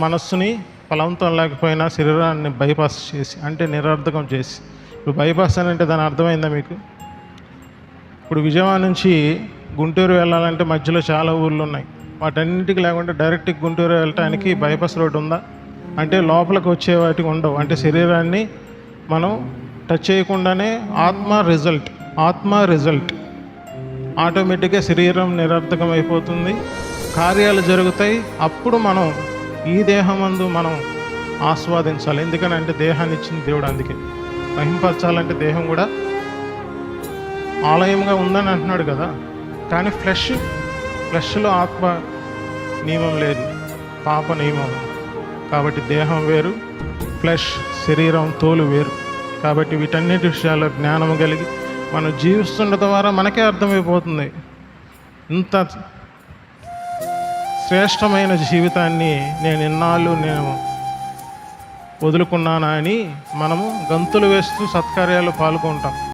మనస్సుని ఫలవంతం లేకపోయినా శరీరాన్ని బైపాస్ చేసి అంటే నిరర్ధకం చేసి. ఇప్పుడు బైపాస్ అని అంటే దాని అర్థమైందా మీకు? ఇప్పుడు విజయవాడ నుంచి గుంటూరు వెళ్ళాలంటే మధ్యలో చాలా ఊళ్ళు ఉన్నాయి. వాటన్నింటికి లేకుండా డైరెక్ట్ గుంటూరు వెళ్ళటానికి బైపాస్ రోడ్ ఉందా? అంటే లోపలికి వచ్చే వాటికి ఉండవు. అంటే శరీరాన్ని మనం టచ్ చేయకుండానే ఆత్మ రిజల్ట్ ఆత్మ రిజల్ట్. ఆటోమేటిక్గా శరీరం నిరర్థకం అయిపోతుంది. కార్యాలు జరుగుతాయి. అప్పుడు మనం ఈ దేహమందు మనం ఆస్వాదించాలి. ఎందుకనంటే దేహాన్ని ఇచ్చిన దేవుడు అందుకే. మహింపరచాలంటే దేహం కూడా ఆలయంగా ఉందని అంటున్నాడు కదా. కానీ ఫ్లెష్ ఫ్లెష్లో ఆత్మ నియమం లేదు. పాప నియమం. కాబట్టి దేహం వేరు ఫ్లెష్ శరీరం తోలు వేరు. కాబట్టి వీటన్నిటి విషయాల్లో జ్ఞానం కలిగి మనం జీవిస్తున్న ద్వారా మనకే అర్థమైపోతుంది. ఇంత శ్రేష్టమైన జీవితాన్ని నేను ఇన్నాళ్ళు నేను వదులుకున్నానా అని మనము గంతులు వేస్తూ సత్కార్యాలు పాల్గొంటాం.